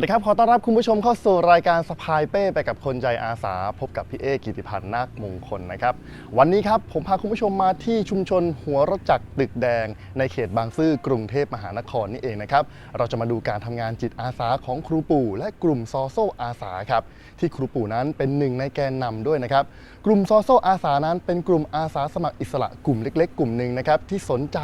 วัสดีครับ ขอต้อนรับคุณผู้ชมเข้าสู่รายการสพายเป้ไปกับคนใจอาสา พบกับพี่เอกิติพันธ์นาคมงคลนะครับ วันนี้ครับผมพาคุณผู้ชมมาที่ชุมชนหัวรถจักรตึกแดง ในเขตบางซื่อกรุงเทพมหานครนี่เองนะครับ เราจะมาดูการทำงานจิตอาสาของครูปู่ และกลุ่มซอโซอาสาครับที่ครูปู่นั้นเป็นหนึ่งในแกนนำด้วยนะครับ กลุ่มซอโซอาสานั้นเป็นกลุ่มอาสาสมัครอิสระกลุ่มเล็ก ๆ กลุ่มหนึ่งนะครับที่สนใจ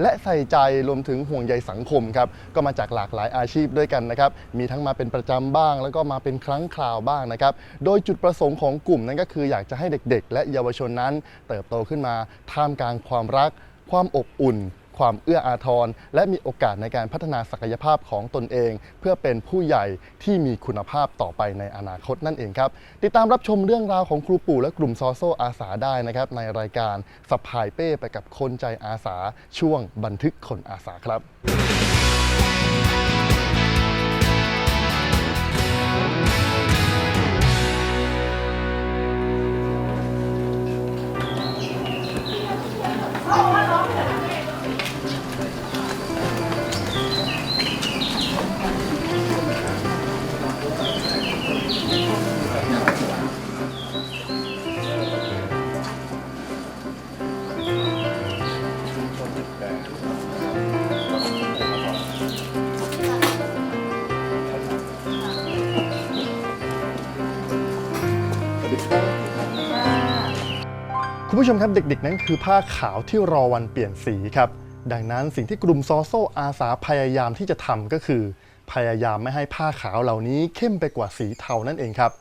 และใส่ใจรวมถึงห่วงใยสังคมครับก็มาจากหลากหลายอาชีพด้วยกันนะครับมีทั้งมาเป็นประจำบ้าง แล้วก็มาเป็นครั้งคราวบ้างนะครับ โดยจุดประสงค์ของกลุ่มนั้นก็คืออยากจะให้เด็ก ๆ และเยาวชนนั้น เติบโตขึ้นมาท่ามกลางความรัก ความอบอุ่นความเอื้ออาทร และมีโอกาสในการพัฒนาศักยภาพของตนเอง เพื่อเป็นผู้ใหญ่ที่มีคุณภาพต่อไปในอนาคตนั่นเองครับ ติดตามรับชมเรื่องราวของครูปู่และกลุ่มซอโซอาสาได้นะครับ ในรายการสะพายเป้ไปกับคนใจอาสาช่วงบันทึกคนอาสาครับ ผู้ชมครับเด็กๆ นั้นคือผ้าขาวที่รอวันเปลี่ยนสีครับ ดังนั้นสิ่งที่กลุ่มซอโซอาสาพยายามที่จะทำก็คือ พยายามไม่ให้ผ้าขาวเหล่านี้เข้มไปกว่าสีเทานั่นเองครับ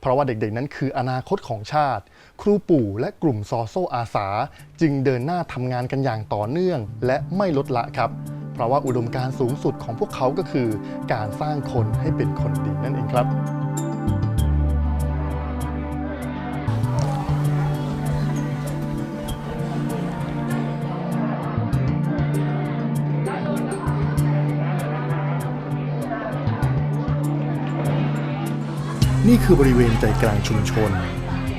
เพราะว่าเด็กๆ นั้นคืออนาคตของชาติ ครูปู่และกลุ่มซอโซอาสา จึงเดินหน้าทำงานกันอย่างต่อเนื่อง และไม่ลดละครับ เพราะว่าอุดมการณ์สูงสุดของพวกเขาก็คือ การสร้างคนให้เป็นคนดีนั่นเองครับ นี่คือบริเวณใจกลางชุมชน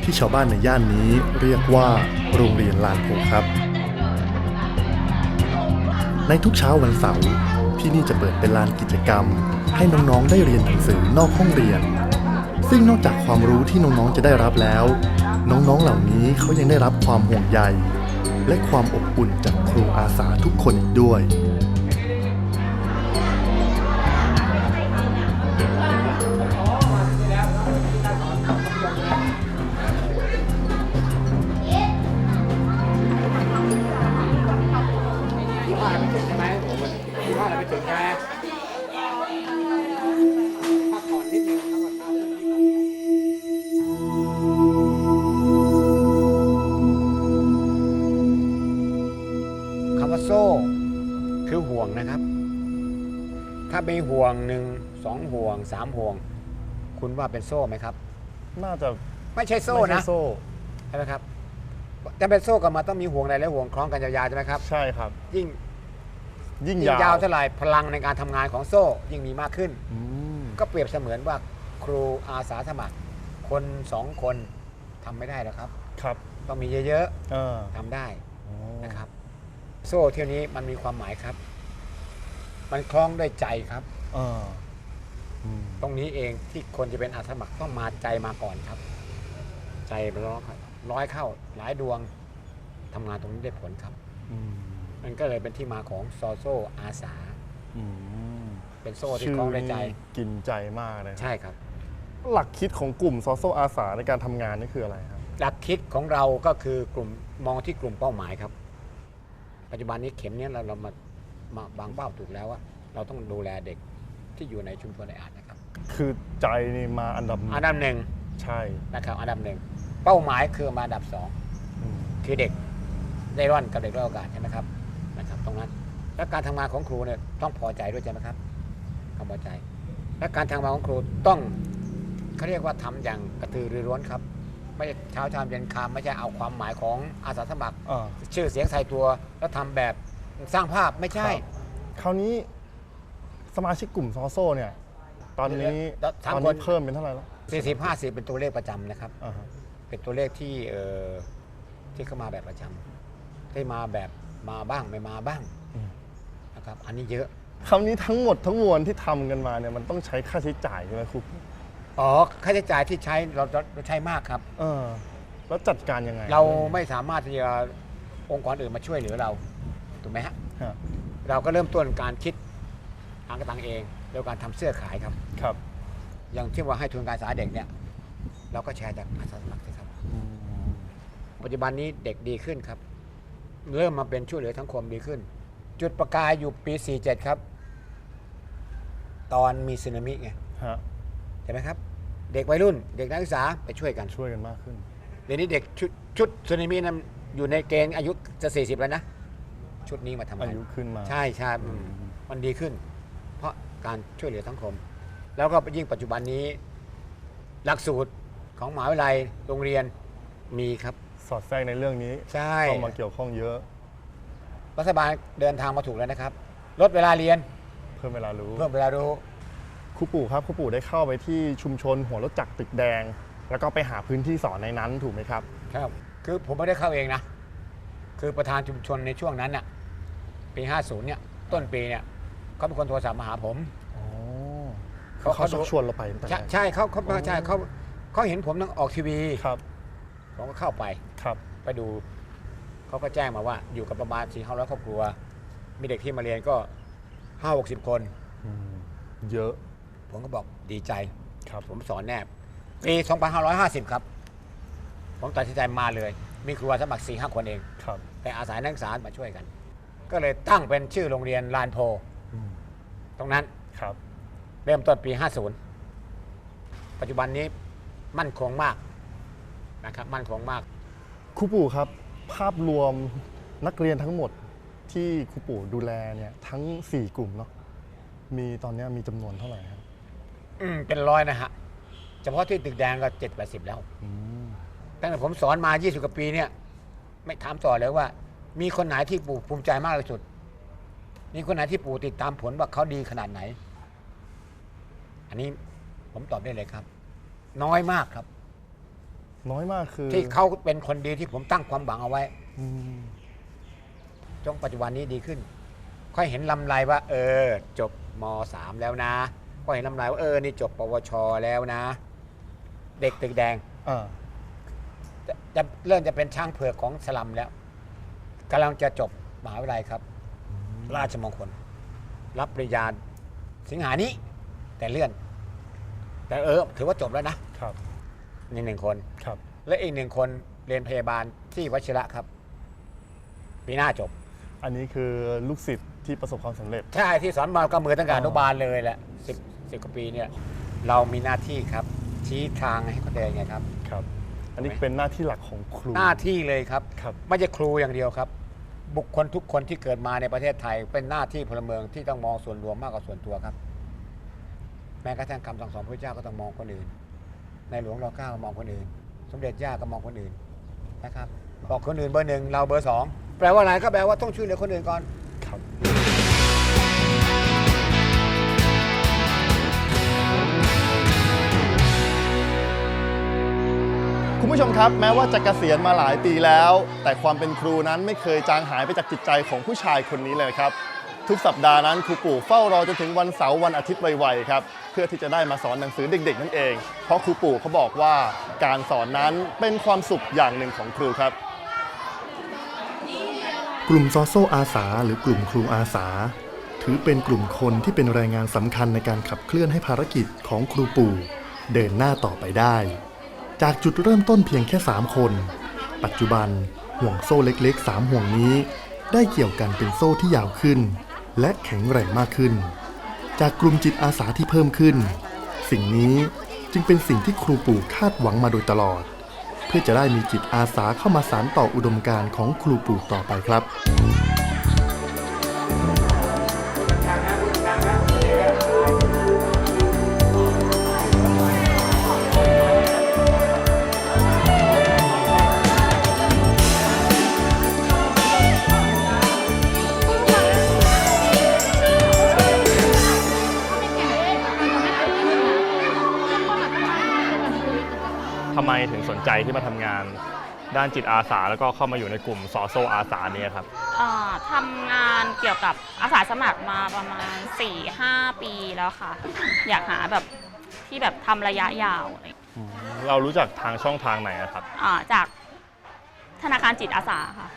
ที่ชาวบ้านในย่านนี้เรียกว่าโรงเรียนลานโพครับ ในทุกเช้าวันเสาร์ที่นี่จะเปิดเป็นลานกิจกรรม ให้น้องๆได้เรียนหนังสือนอกห้องเรียน ซึ่งนอกจากความรู้ที่น้องๆจะได้รับแล้ว น้องๆเหล่านี้เขายังได้รับความห่วงใย และความอบอุ่นจากครูอาสาทุกคนอีกด้วย ถ้าเป็นห่วงหนึ่งสองห่วงสามห่วง คุณว่าเป็นโซ่ไหมครับ น่าจะไม่ใช่โซ่ไม่นะใช่โซ่ ใช่ไหมครับจะเป็นโซ่กันมาต้องมีห่วงในและห่วงคล้องกันยาวๆใช่ไหมครับ ใช่ครับ ยิ่งยิ่งยิ่งยาวยาวเท่าไหร่พลังในการทำงานของโซ่ยิ่งมีมากขึ้น อืมก็เปรียบเสมือนว่าครูอาสาสมัคร คนสองคนทำไม่ได้หรอกครับ ครับต้องมีเยอะเออๆทำได้อ๋อนะครับ โซ่เที่ยวนี้มันมีความหมายครับ มันคล้องด้วยใจครับ เอออืมตรงนี้เองที่คนจะเป็นอาสาสมัครต้องมาใจมาก่อนครับ ใจร้อยร้อยเข้าหลายดวงทำงานตรงนี้ได้ผลครับ อืมมันก็เลยเป็นที่มาของซอโซอาสา อืมเป็นโซ่ที่คล้องด้วยใจ นี่กินใจมากเลยครับใช่ครับ หลักคิดของกลุ่มซอโซอาสาในการทำงานนี่คืออะไรครับ หลักคิดของเราก็คือกลุ่มมองที่กลุ่มเป้าหมายครับ ปัจจุบันนี้เข็มเนี้ยเราเรามามา บางเป้าถูกแล้วว่าเราต้องดูแลเด็กที่อยู่ในชุมชนในอาดนะครับ คือใจนี่มาอันดับอันดับหนึ่งใช่นะครับอันดับหนึ่งเป้าหมายคือมาอันดับสองอืมคือเด็กได้ร่อนกับเด็กด้อยโอกาสใช่ไหมครับนะครับ ตรงนั้น และการทำงานของครูเนี่ยต้องพอใจด้วยใช่ไหมครับต้องพอใจ และการทำงานของครูต้องเขาเรียกว่าทำอย่างกระตือรือร้นครับไม่ใช่เช้าชามเย็นคามไม่ใช่เอาความหมายของอาสาสมัครอ่าชื่อเสียงใส่ตัวแล้วทำแบบ สร้างภาพไม่ใช่ครับคราวนี้สมาชิกกลุ่มซอโซเนี่ย ตอนนี้เดี๋ยวตสามอนคนี้นเพิ่มเป็นเท่าไหร่แล้ว40 50เป็นตัวเลขประจำนะครับ อ่าฮะเป็นตัวเลขที่เอ่อที่เข้ามาแบบประจำที่มาแบบมาบ้างไม่มาบ้างอืมนะครับ อันนี้เยอะ คำนี้ทั้งหมดทั้งมวลที่ทำกันมาเนี่ยมันต้องใช้ค่าใช้จ่ายใช่ไหมครูอ๋อค่าใช้จ่ายที่ใช้เราเราเราใช้มากครับ เออ แล้วจัดการยังไงเราไม่สามารถที่จะองค์กรอื่นมาช่วยเหลือเรา ถูกไหมฮะฮะเราก็เริ่มต้นการคิดหางกระตังเองโดยการทำเสื้อขายครับ ครับอย่างที่ว่าให้ทุนการศึกษาเด็กเนี่ยเราก็แชร์จากอาสาสมัครสิครับ อืมปัจจุบันนี้เด็กดีขึ้นครับ เริ่มมาเป็นช่วยเหลือสังคมดีขึ้น จุดประกายอยู่ปี 47 ครับ ตอนมีสึนามิไงฮะเห็นไหมครับ เด็กวัยรุ่น เด็กนักศึกษาไปช่วยกันช่วยกันมากขึ้น เดี๋ยวนี้เด็กชุดชุดสึนามินั้นอยู่ในเกณฑ์อายุจะ 40 แล้วนะ ชุดนี้มาทำงาอานยุขึ้นมา ใช่ใช่อืมมันดีขึ้น เพราะการช่วยเหลือสังคม แล้วก็ยิ่งปัจจุบันนี้ หลักสูตรของมหาวิทยาลัยโรงเรียนมีครับ สอดแทรกในเรื่องนี้ใช่ เข้ามาเกี่ยวข้องเยอะ รัฐบาลเดินทางมาถูกแล้วนะครับ ลดเวลาเรียนเพิ่มเวลารู้ เพิ่มเวลารู้ ครูปู่ครับครูปู่ได้เข้าไปที่ชุมชนหัวรถจักรตึกแดง แล้วก็ไปหาพื้นที่สอนในนั้นถูกไหมครับ ครับ คือผมไม่ได้เข้าเองนะ คือประธานชุมชนในช่วงนั้นน่ะ ปี 50เนี่ยต้นปีเนี่ยเขาเป็นคนโทรศัพท์มาหาผมอ๋อเขาเขาเขาชักชวนเราไปตั้งแต่ใช่แรก ใช่เขาเขาใช่เขาเขาเห็นผมต้องออกทีวีครับผมก็เข้าไป ครับ ไปดูเขาก็แจ้งมาว่าอยู่กับประมาณ4 5 0 0ครอบครัว มีเด็กที่มาเรียนก็5 60คน อืมเยอะผมก็บอกดีใจ ครับผมสอนแนบปี2550 ครับ ผมตัดสินใจมาเลย มีครูสมัคร4 5คนเอง ครับ แต่อาสานักศึกษามาช่วยกัน ก็เลยตั้งเป็นชื่อโรงเรียนลานโพอืมตรงนั้นครับ เริ่มต้นปี 50 ปัจจุบันนี้มั่นคงมากนะครับมั่นคงมากครูปู่ครับ ภาพรวมนักเรียนทั้งหมดที่ครูปู่ดูแลเนี่ยทั้ง 4 กลุ่มเนาะมีตอนเนี้ยมีจำนวนเท่าไหร่ครับอืมเป็นร้อยนะฮะ เฉพาะที่ตึกแดงก็7 80แล้ว อืมตั้งแต่ผมสอนมา 20 กว่าปีเนี่ย ไม่ถามต่อเลยว่า มีคนไหนที่ปู่ภูมิใจมากที่สุด มีคนไหนที่ปู่ติดตามผลว่าเขาดีขนาดไหน อันนี้ผมตอบได้เลยครับ น้อยมากครับ น้อยมากคือที่เขาเป็นคนดีที่ผมตั้งความหวังเอาไว้อืมจนปัจจุบันนี้ดีขึ้น ค่อยเห็นลำไรว่า เออ จบมสามแล้วนะค่อยเห็นลำไรว่าเออนี่จบปวชแล้วนะ เด็กตึกแดง อ่า จะจะเริ่มจะเป็นช่างเผือกของสลัมแล้ว กำลังจะจบมหาวิทยาลัยครับ ราชมงคล รับปริญญาสิงหานี้ แต่เลื่อน แต่เออ ถือว่าจบแล้วนะครับนี่หนึ่งคน ครับ และอีกหนึ่งคนเรียนพยาบาลที่วชิระครับ ปีหน้าจบ อันนี้คือลูกศิษย์ที่ประสบความสำเร็จ ใช่ที่สอนมากับมือตั้งแต่อ๋ออนุบาลเลยแหละสิบสิบกว่าปีเนี่ย เรามีหน้าที่ครับ ชี้ทางให้เขาเดินไงครับ ครับ อันนี้เป็นหน้าที่หลักของครู หน้าที่เลยครับ ครับ ไม่ใช่ครูอย่างเดียวครับ บุคคลทุกคนที่เกิดมาในประเทศไทย เป็นหน้าที่พลเมืองที่ต้องมองส่วนรวมมากกว่าส่วนตัวครับ แม้กระทั่งคำสั่งสอนพระเจ้าก็ต้องมองคนอื่น ในหลวงรอเก้าก็มองคนอื่น สมเด็จย่าก็มองคนอื่นนะครับบอกคนอื่นเบอร์หนึ่งเราเบอร์สองแปลว่าอะไรก็แปลว่าต้องช่วยเหลือคนอื่นก่อนครับ คุณผู้ชมครับแม้ว่าจะเกษียณมาหลายปีแล้ว แต่ความเป็นครูนั้นไม่เคยจางหายไปจากจิตใจของผู้ชายคนนี้เลยครับ ทุกสัปดาห์นั้นครูปู่เฝ้ารอจนถึงวันเสาร์วันอาทิตย์ไวๆครับเพื่อที่จะได้มาสอนหนังสือเด็กๆนั่นเอง เพราะครูปู่เขาบอกว่าการสอนนั้นเป็นความสุขอย่างหนึ่งของครูครับ กลุ่มซอโซอาสา หรือกลุ่มครูอาสา ถือเป็นกลุ่มคนที่เป็นแรงงานสำคัญในการขับเคลื่อนให้ภารกิจของครูปู่ เดินหน้าต่อไปได้ จากจุดเริ่มต้นเพียงแค่ 3 คน ปัจจุบันห่วงโซ่เล็กๆ 3 ห่วงนี้ ได้เกี่ยวกันเป็นโซ่ที่ยาวขึ้น และแข็งแรงมากขึ้น จากกลุ่มจิตอาสาที่เพิ่มขึ้น สิ่งนี้จึงเป็นสิ่งที่ครูปู่คาดหวังมาโดยตลอด เพื่อจะได้มีจิตอาสาเข้ามาสานต่ออุดมการณ์ของครูปู่ต่อไปครับ ทำไมถึงสนใจที่มาทำงาน ด้านจิตอาสาแล้วก็เข้ามาอยู่ในกลุ่มซอโซอาสาเนี่ยครับอ่าทำงานเกี่ยวกับอาสาสมัครมาประมาณ 4-5 ปีแล้วค่ะ อยากหาแบบที่แบบทำระยะยาวอะไรอย่างเงี้ยเรารู้จักทางช่องทางไหนอะครับอ่าจากธนาคารจิตอาสาค่ะ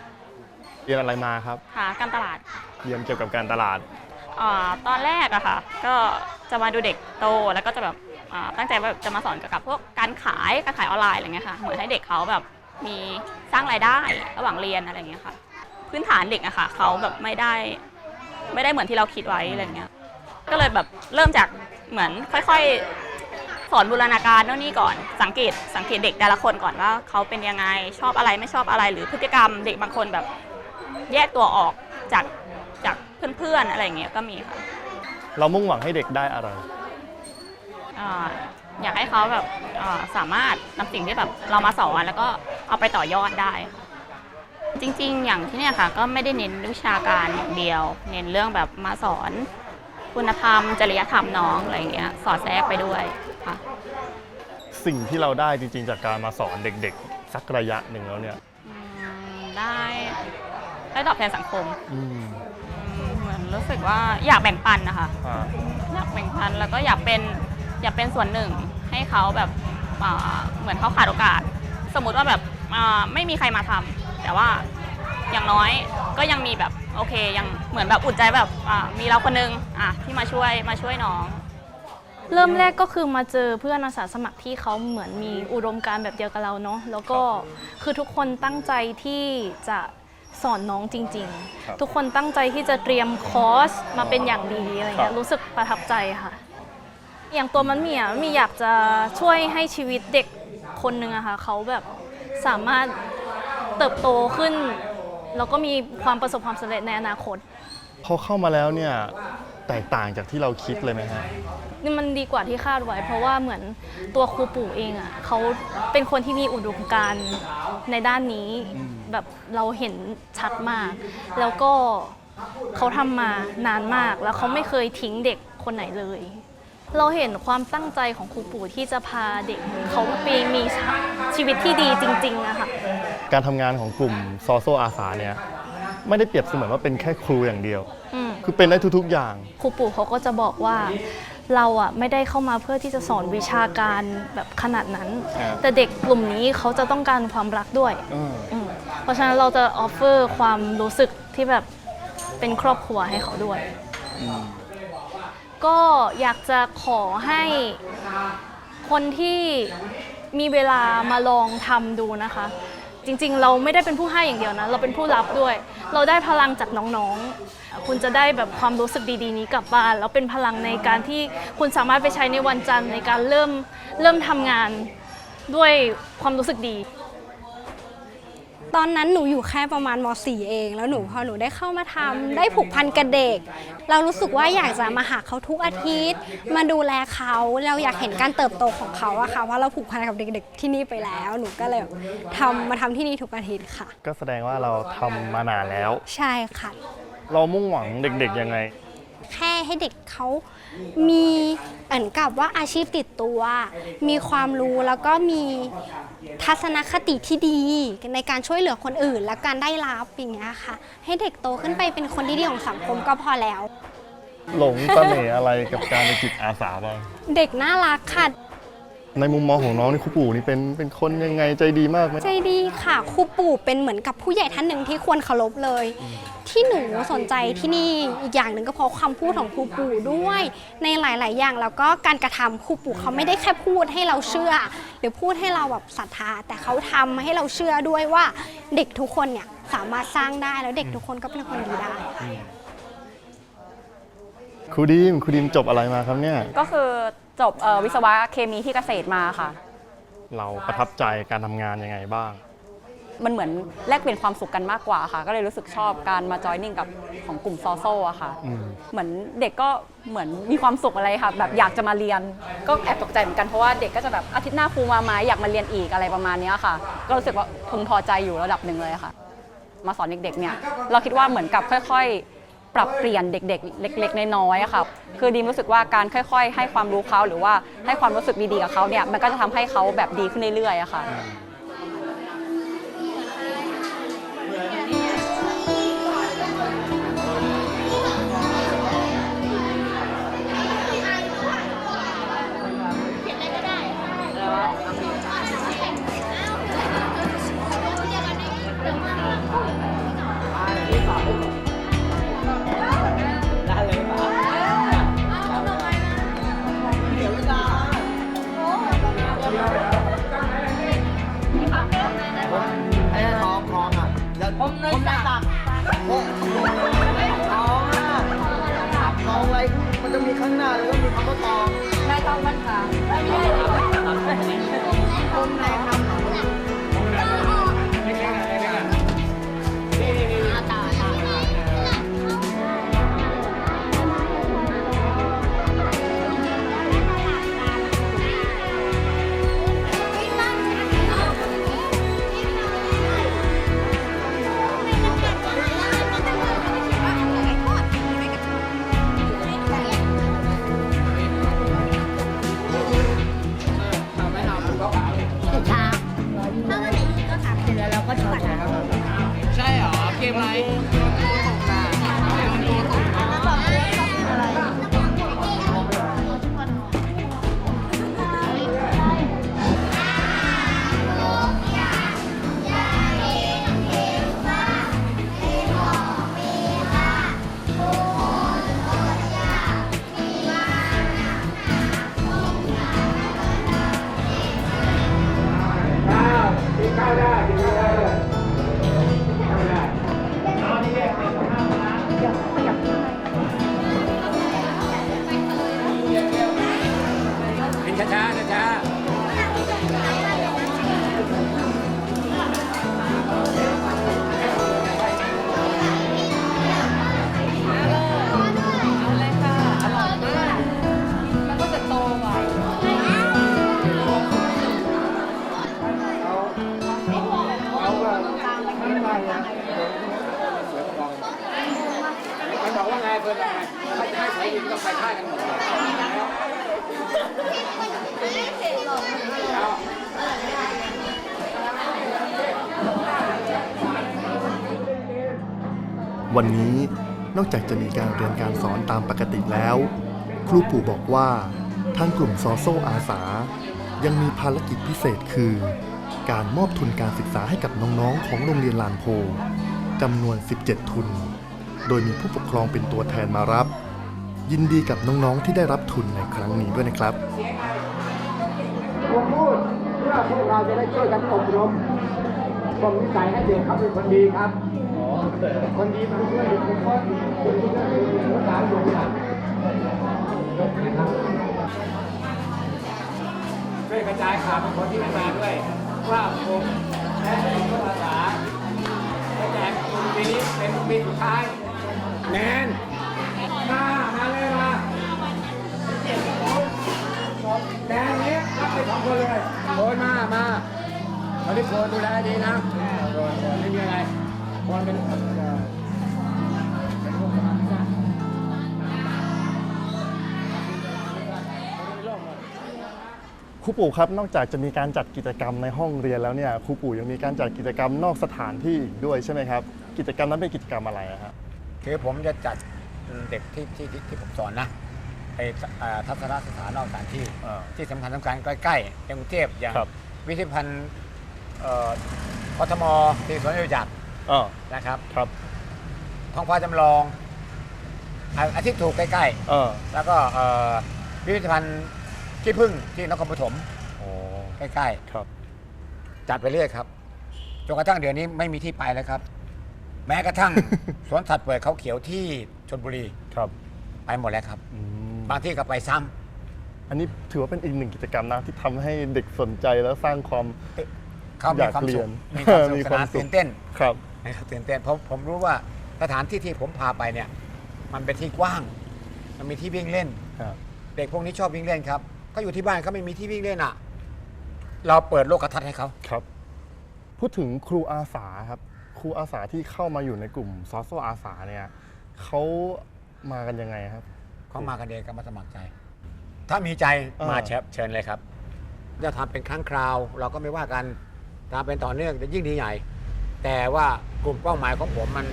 เรียนอะไรมาครับหาการตลาดเรียนเกี่ยวกับการตลาด อ่าตอนแรกอะค่ะ ก็จะมาดูเด็กโตแล้วก็จะแบบอ่า ตั้งใจว่าจะมาสอนเกี่ยวกับพวกการขายการขายออนไลน์อะไรเงี้ยค่ะเหมือนให้เด็กเขาแบบมีสร้างรายได้ระหว่างเรียนอะไรเงี้ยค่ะ พื้นฐานเด็กอะค่ะเขาแบบไม่ได้ไม่ได้เหมือนที่เราคิดไว้อะไรเงี้ยก็เลยแบบเริ่มจากเหมือนค่อยๆ สอนบูรณาการโน่นนี่ก่อนสังเกตสังเกตเด็กแต่ละคนก่อนว่าเขาเป็นยังไงชอบอะไรไม่ชอบอะไรหรือพฤติกรรมเด็กบางคนแบบแยกตัวออกจากจากเพื่อนๆอะไรเงี้ยก็มีค่ะ เรามุ่งหวังให้เด็กได้อะไร อ่าอยากให้เขาแบบอ่าสามารถนำสิ่งที่แบบเรามาสอนแล้วก็เอาไปต่อยอดได้ค่ะจริง ๆ อย่างที่เนี่ยค่ะ ก็ไม่ได้เน้นวิชาการอย่างเดียว เน้นเรื่องแบบมาสอนคุณธรรมจริยธรรมน้องอะไรอย่างเงี้ยสอดแทรกไปด้วยค่ะ สิ่งที่เราได้จริง ๆ จากการมาสอนเด็กๆ สักระยะหนึ่งแล้วเนี่ยอืมได้ได้ตอบแทนสังคมอืมอืมเหมือนรู้สึกว่าอยากแบ่งปันนะคะ อ่าอยากแบ่งปันแล้วก็อยากเป็น อยากเป็นส่วนหนึ่งให้เขาแบบอ่าเหมือนเขาขาดโอกาส สมมุติว่าแบบอ่าไม่มีใครมาทำแต่ว่าอย่างน้อยก็ยังมีแบบโอเคยังเหมือนแบบอุ่นใจแบบอ่ามีเราคนนึงอะที่มาช่วยมาช่วยน้อง เริ่มแรกก็คือมาเจอเพื่อนอาสาสมัครที่เขาเหมือนมีอุดมการณ์แบบเดียวกับเราเนาะแล้วก็คือทุกคนตั้งใจที่จะสอนน้องจริงครับๆทุกคนตั้งใจที่จะเตรียมคอร์สมาเป็นอย่างดีอะไรเงี้ครัยบรู้สึกประทับใจค่ะ อย่างตัวมันมีอะมันมีอยากจะช่วยให้ชีวิตเด็กคนหนึ่งอะค่ะเขาแบบสามารถเติบโตขึ้น แล้วก็มีความประสบความสำเร็จในอนาคต พอเข้ามาแล้วเนี่ยแตกต่างจากที่เราคิดเลยไหมฮะนี่มันดีกว่าที่คาดไว้ เพราะว่าเหมือนตัวครูปู่เองอะเขาเป็นคนที่มีอุดมการณ์ในด้านนี้แบบเราเห็นชัดมาก แล้วก็เขาทำมานานมากแล้วเขาไม่เคยทิ้งเด็กคนไหนเลย เราเห็นความตั้งใจของครูปู่ที่จะพาเด็กเขาไปมีชีวิตที่ดีจริงๆอะค่ะการทำงานของกลุ่มซอโซอาสาเนี่ยไม่ได้เปรียบเสมือนว่าเป็นแค่ครูอย่างเดียวอืมคือเป็นได้ทุกๆอย่าง ครูปู่เขาก็จะบอกว่าเราอะไม่ได้เข้ามาเพื่อที่จะสอนวิชาการแบบขนาดนั้นครับแต่เด็กกลุ่มนี้เขาจะต้องการความรักด้วยอืมอืมเพราะฉะนั้นเราจะออฟเฟอร์ความรู้สึกที่แบบเป็นครอบครัวให้เขาด้วย ก็อยากจะขอให้คนที่มีเวลามาลองทำดูนะคะ จริงๆ เราไม่ได้เป็นผู้ให้อย่างเดียวนะ เราเป็นผู้รับด้วย เราได้พลังจากน้องๆ คุณจะได้แบบความรู้สึกดีๆ นี้กลับบ้าน แล้วเป็นพลังในการที่คุณสามารถไปใช้ในวันจันทร์ในการเริ่มเริ่มทำงานด้วยความรู้สึกดี ตอนนั้นหนูอยู่แค่ประมาณม .4 เอง แล้วหนูพอหนูได้เข้ามาทำได้ผูกพันกับเด็ก เรารู้สึกว่าอยากจะมาหาเขาทุกอาทิตย์ มาดูแลเขาเราอยากเห็นการเติบโตของเขาอะค่ะว่าเราผูกพันกับเด็ก ๆ ที่นี่ไปแล้ว หนูก็เลยทำมาทำที่นี่ทุกอาทิตย์ค่ะ ก็แสดงว่าเราทำมานานแล้ว ใช่ค่ะ เรามุ่งหวังเด็กๆยังไง แค่ให้เด็กเขา มีเหมือนกับว่าอาชีพติดตัว มีความรู้แล้วก็มีทัศนคติที่ดี ในการช่วยเหลือคนอื่น และการได้รับอย่างเงี้ยค่ะ ให้เด็กโตขึ้นไปเป็นคนที่ดีของสังคมก็พอแล้ว หลงเสน่ห์อะไรกับการเป็นจิตอาสาบ้าง เด็กน่ารักค่ะ ในมุมมองของน้องนี่ครูปู่นี่เป็นเป็นคนยังไงใจดีมากไหมใจดีค่ะครูปู่เป็นเหมือนกับผู้ใหญ่ท่านหนึ่งที่ควรเคารพเลย ที่หนูสนใจที่นี่อีกอย่างหนึ่งก็เพราะคำพูดของครูปู่ด้วย ในหลาย ๆ อย่างแล้วก็การกระทำครูปู่เขาไม่ได้แค่พูดให้เราเชื่อ หรือพูดให้เราแบบศรัทธา แต่เขาทำให้เราเชื่อด้วยว่าเด็กทุกคนเนี่ยสามารถสร้างได้แล้วเด็กทุกคนก็เป็นคนดีได้ครูดีมครูดีมจบอะไรมาครับเนี่ย ก็คือ จบเอ่อวิศวะเคมีที่เกษตรมาค่ะ เราประทับใจการทำงานยังไงบ้าง มันเหมือนแลกเปลี่ยนความสุขกันมากกว่าค่ะ ก็เลยรู้สึกชอบการมาจอยนิ่งกับของกลุ่มซอโซอะค่ะ อืม เหมือนเด็กก็เหมือนมีความสุขอะไรค่ะ แบบอยากจะมาเรียน ก็แอบตกใจเหมือนกันเพราะว่าเด็กก็จะแบบอาทิตย์หน้าครูมาไหมอยากมาเรียนอีกอะไรประมาณเนี้ยค่ะ ก็รู้สึกว่าพึงพอใจอยู่ระดับหนึ่งเลยค่ะ มาสอนเด็กๆเนี่ยเราคิดว่าเหมือนกับค่อยๆ ปรับเปลี่ยนเด็ก ๆ เล็ก ๆ น้อยๆอะค่ะคือดีมรู้สึกว่าการค่อย ๆ ให้ความรู้เขาหรือว่าให้ความรู้สึกดีๆกับเขาเนี่ยมันก็จะทำให้เขาแบบดีขึ้นเรื่อยๆอะค่ะ นาๆช้าๆมันก็จะโตไวมันบอกว่าไงเพื่อนว่าไงถ้าจะให้ใส่ยินก็ไปค่ายกันหมด วันนี้นอกจากจะมีการเรียนการสอนตามปกติแล้ว ครูปู่บอกว่าทางกลุ่มซอโซอาสา ยังมีภารกิจพิเศษคือ การมอบทุนการศึกษาให้กับน้องๆ ของโรงเรียนลานโพจำนวน 17 ทุน โดยมีผู้ปกครองเป็นตัวแทนมารับ ยินดีกับน้องๆที่ได้รับทุนในครั้งนี้ด้วยนะครับผมพูดเพื่อพวกเราจะได้ช่วยกันอบรมบ่มนิสัยให้เด็กเขาเป็นคนดีครับ คนดีมันช่วยเด็กทุกคนคนดีก็คือภาษาหลวงหลักนะครับช่วยกระจายข่าวเป็นคนที่ไม่มาด้วย ว่าผมและผู้ภาษาและแจกคุณปีนี้เป็นปีสุดท้ายแนน มามาเลยมาแดงนี้รับไปสองคนเลยโอนมามาวันนี้โคนดูแลดีนะโคนโคนไม่มีอะไรโคนเป็นเป็นพวกสมาชิกครูปู่ครับนอกจากจะมีการจัดกิจกรรมในห้องเรียนแล้วเนี่ยครูปู่ยังมีการจัดกิจกรรมนอกสถานที่อีกด้วยใช่ไหมครับ กิจกรรมนั้นเป็นกิจกรรมอะไรครับคือผมจะจัด เด็กที่ที่ที่ที่ผมสอนนะไปเอ่อทัศนศึกษานอกสถานที่ อ่า ที่สำคัญสำคัญใกล้ๆในกรุงเทพอย่างครับ วิทยพันธ์เอ่อกทมที่สวนจตุจักรอ๋อนะครับครับท้องฟ้าจำลองอาอาทิตย์ถูกใกล้เออๆแล้วก็เอ่อพิพิธภัณฑ์ขี้ผึ้งที่นครปฐมอ๋อใกล้ครับ ๆ จัดไปเรื่อยครับจนกระทั่งเดี๋ยวนี้ไม่มีที่ไปแล้วครับ แม้กระทั่ง สวนสัตว์เปิดเขาเขียวที่ ชนบุรีครับไปหมดแล้วครับ อืมบางที่ก็ไปซ้ำ อันนี้ถือว่าเป็นอีกหนึ่งกิจกรรมนะที่ทำให้เด็กสนใจแล้วสร้างความ เขาอมียากความเรีสุยขนมีความสนุมีกสความนานสุขตื่นเต้นครับ นะครับตื่นเต้นเพราะผมรู้ว่าสถานที่ที่ผมพาไปเนี่ย มันเป็นที่กว้าง มันมีที่วิ่งเล่น ครับ เด็กพวกนี้ชอบวิ่งเล่นครับเขาอยู่ที่บ้านเขาไม่มีที่วิ่งเล่นอะ เราเปิดโลกทัศน์ให้เขา ครับ พูดถึงครูอาสาครับ ครูอาสาที่เข้ามาอยู่ในกลุ่มซอโซอาสาเนี่ย เขามากันยังไงครับ เขามากันเองก็มาสมัครใจ ถ้ามีใจเออ มาเชิญเชิญเลยครับ จะทำเป็นครั้งคราว เราก็ไม่ว่ากันทำเป็นต่อเนื่องจะยิ่งดีใหญ่ แต่ว่ากลุ่มเป้าหมายของผมมัน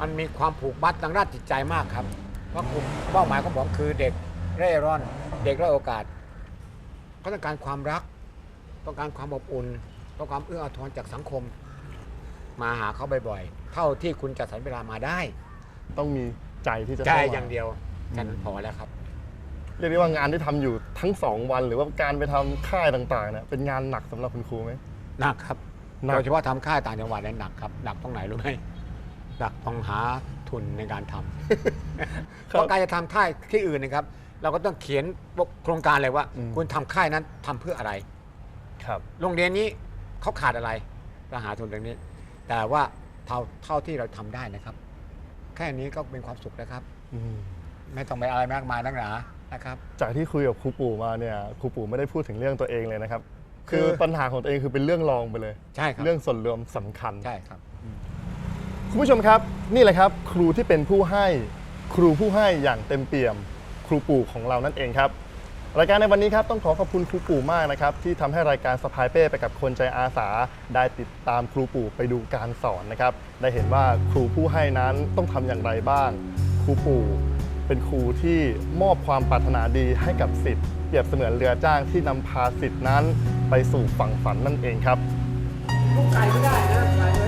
มันมีความผูกมัดทางด้านจิตใจมากครับ เพราะกลุ่มเป้าหมายของผมคือเด็กเร่ร่อน เด็กด้อยโอกาสเขาต้องการความรัก ต้องการความอบอุ่น ต้องการเอื้ออาทรจากสังคม มาหาเขาบ่อยๆ เท่าที่คุณจะสรรเวลามาได้ ต้องมีใจที่จะใจเข้มอย่างเดียวกันพอแล้วครับ เรียกได้ว่างานที่ทำอยู่ทั้งสองวัน หรือว่าการไปทำค่ายต่างๆเนี่ยเป็นงานหนักสำหรับคุณครูไหม หนักครับหนัก โดยเฉพาะทำค่ายต่างจังหวัดเนี่ยหนักครับหนักตรงไหนรู้ไหมดักต้องหาทุนในการทำเพราะการจะทำค่ายที่อื่นนะครับ เราก็ต้องเขียนโครงการเลยว่า อืม คุณทำค่ายนั้นทำเพื่ออะไร ครับ โรงเรียนนี้เขาขาดอะไรก็หาทุนตรงนี้ แต่ว่าเท่าเท่าที่เราทำได้นะครับ แค่นี้ก็เป็นความสุขนะครับ อืมไม่ต้องไปอะไรมากมายนักหนานะครับ จากที่คุยกับครูปู่มาเนี่ยครูปู่ไม่ได้พูดถึงเรื่องตัวเองเลยนะครับ คืคืออปัญหาของตัวเองคือเป็นเรื่องรองไปเลย ใช่ครับเรื่องส่วนรวมสำคัญ ใช่ครับ คุณผู้ชมครับนี่แหละครับ ครูที่เป็นผู้ให้ ครูผู้ให้อย่างเต็มเปี่ยม ครูปู่ของเรานั่นเองครับ รายการในวันนี้ครับต้องขอขอบคุณครูปู่มากนะครับที่ทำให้รายการสะพายเป้ไปกับคนใจอาสา ได้ติดตามครูปู่ไปดูการสอนนะครับได้เห็นว่าครูผู้ให้นั้นต้องทำอย่างไรบ้าง ครูปู่เป็นครูที่มอบความปรารถนาดีให้กับสิทธิ์เปรียบเสมือนเรือจ้างที่นำพาสิทธิ์นั้น ไปสู่ฝั่งฝันนั่นเองครับลูกไก่ไม่ได้นะ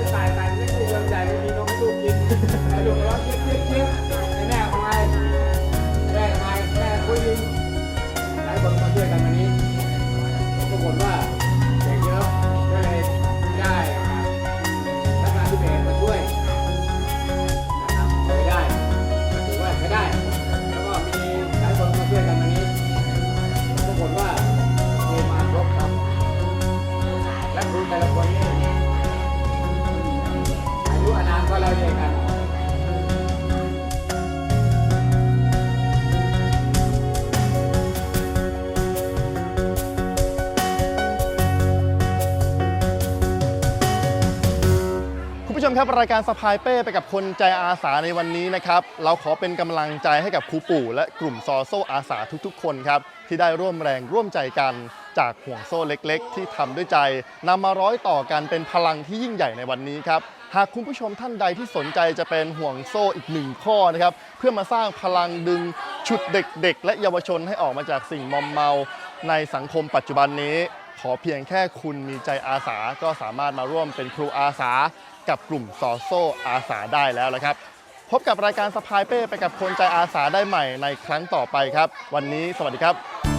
คุณผู้ชมครับรายการสะพายเป้ไปกับคนใจอาสาในวันนี้นะครับเราขอเป็นกำลังใจให้กับครูปู่ และกลุ่มซอโซอาสาทุกๆ คนครับที่ได้ร่วมแรงร่วมใจกันจากห่วงโซ่เล็ก ๆ ที่ทำด้วยใจนำมาร้อยต่อกันเป็นพลังที่ยิ่งใหญ่ในวันนี้ครับหากคุณผู้ชมท่านใดที่สนใจจะเป็นห่วงโซ่อีกหนึ่งข้อนะครับเพื่อมาสร้างพลังดึงฉุดเด็ก ๆ และเยาวชนให้ออกมาจากสิ่งมอมเมา ในสังคมปัจจุบันนี้ ขอเพียงแค่คุณมีใจอาสาก็สามารถมาร่วมเป็นครูอาสา กับกลุ่มซอโซอาสาได้แล้วละครับ พบกับรายการสะพายเป้ไปกับคนใจอาสาได้ใหม่ในครั้งต่อไปครับ วันนี้สวัสดีครับ